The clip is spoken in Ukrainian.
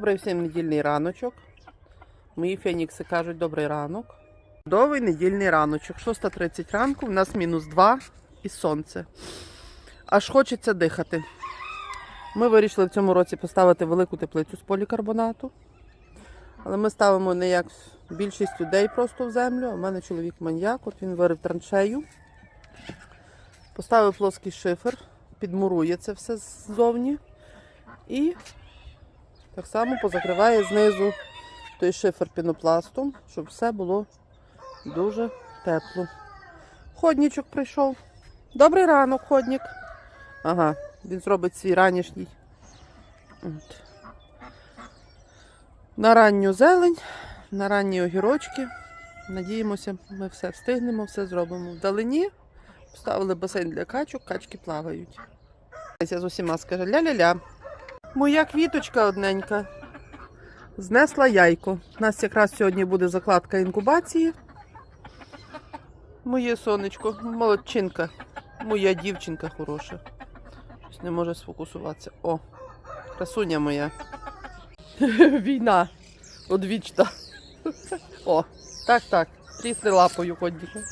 Добрий всім недільний раночок. Мої фенікси кажуть добрий ранок. Чудовий недільний раночок. 6.30 ранку, в нас мінус 2 і сонце. Аж хочеться дихати. Ми вирішили в цьому році поставити велику теплицю з полікарбонату. Але ми ставимо не як більшість людей просто в землю. У мене чоловік маньяк, от він вирив траншею. Поставив плоский шифер, підмурує це все ззовні. І так само позакриває знизу той шифер пінопластом, щоб все було дуже тепло. Ходнічок прийшов. Добрий ранок, ходнік. Ага, він зробить свій ранішній. От. На ранню зелень, на ранні огірочки. Надіємося, ми все встигнемо, все зробимо. Вдалині поставили басейн для качок, качки плавають. Я з усіма скаже ля-ля-ля. Моя квіточка одненька. Знесла яйко. У нас якраз сьогодні буде закладка інкубації. Моє сонечко, молодчинка. Моя дівчинка хороша. Щось не може сфокусуватися. О, красуня моя. Війна. Одвічна. О, так, так. Трісни лапою ходіка.